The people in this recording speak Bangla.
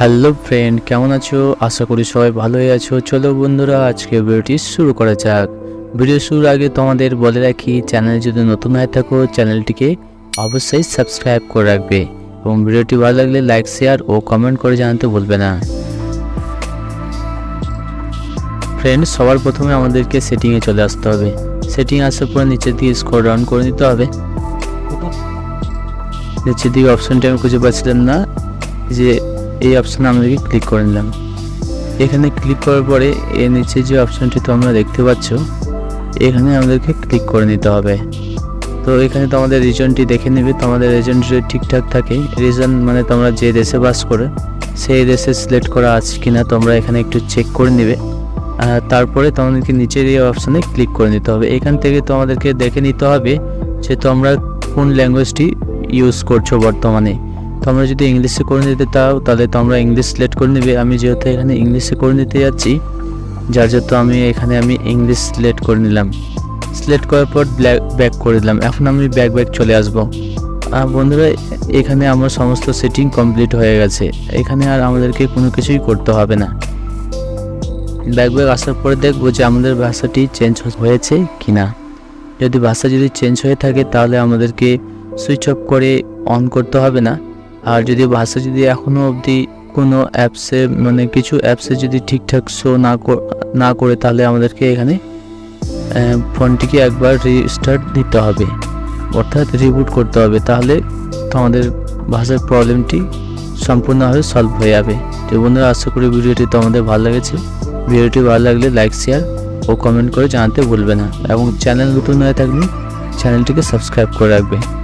হ্যালো ফ্রেন্ড, কেমন আছো? আশা করি সবাই ভালোই আছো। চলো বন্ধুরা, আজকে ভিডিওটি শুরু করা যাক। ভিডিও শুরুর আগে তোমাদের বলে রাখি, চ্যানেলে যদি নতুন হয়ে থাকো, চ্যানেলটিকে অবশ্যই সাবস্ক্রাইব করে রাখবে এবং ভিডিওটি ভালো লাগলে লাইক, শেয়ার ও কমেন্ট করে জানাতে ভুলবে না। ফ্রেন্ড, সবার প্রথমে আমাদেরকে সেটিংয়ে চলে আসতে হবে। সেটিং আসার পর নিচের দিকে স্কোর ডাউন করে নিতে হবে। নিচের দিকে অপশনটা আমি খুঁজে পাচ্ছিলাম না যে এই অপশানে আমাদেরকে ক্লিক করে নিলাম। এখানে ক্লিক করার পরে এর নিচে যে অপশানটি তোমরা দেখতে পাচ্ছ, এখানে আমাদেরকে ক্লিক করে নিতে হবে। তো এখানে তোমাদের রিজনটি দেখে নেবে। তোমাদের রিজন যদি ঠিকঠাক থাকে রিজন মানে তোমরা যে দেশে বাস করে, সেই দেশে সিলেক্ট করা আছে কি না তোমরা এখানে একটু চেক করে নেবে। তারপরে তোমাদেরকে নিচের এই অপশানে ক্লিক করে নিতে হবে। এখান থেকে তোমাদেরকে দেখে নিতে হবে যে তোমরা কোন ল্যাঙ্গুয়েজটি ইউজ করছ বর্তমানে। তোমরা যদি ইংলিশে করে নিতে চাও, তাহলে তোমরা ইংলিশ সিলেক্ট করে নেবে। আমি যেহেতু এখানে ইংলিশে করে নিতে যাচ্ছি, যার জন্য আমি এখানে আমি ইংলিশ সিলেক্ট করে নিলাম। সিলেক্ট করার পর ব্ল্যাক ব্যাক করে দিলাম। এখন আমি ব্যাক ব্যাক চলে আসব। বন্ধুরা, এখানে আমার সমস্ত সেটিং কমপ্লিট হয়ে গেছে। এখানে আর আমাদেরকে কোনো কিছুই করতে হবে না। ব্যাক ব্যাক আসার পরে দেখব যে আমাদের ভাষাটি চেঞ্জ হয়েছে কি না যদি ভাষা যদি চেঞ্জ হয়ে থাকে, তাহলে আমাদেরকে সুইচ অফ করে অন করতে হবে না। আর যদি ভাষা যদি এখনও অবধি কোনো অ্যাপসে মানে কিছু অ্যাপসে যদি ঠিকঠাক শো না না করে, তাহলে আমাদেরকে এখানে ফোনটিকে একবার রিস্টার্ট দিতে হবে। অর্থাৎ রিবুট করতে হবে, তাহলে তোমাদের ভাষার প্রবলেমটি সম্পূর্ণভাবে সলভ হয়ে যাবে। তো বন্ধুরা, আশা করি ভিডিওটি তোমাদের ভালো লেগেছে। ভিডিওটি ভালো লাগলে লাইক শেয়ার ও কমেন্ট করে জানাতে ভুলবে না। এবং চ্যানেল নতুন হয়ে থাকলে চ্যানেলটিকে সাবস্ক্রাইব করে রাখবে।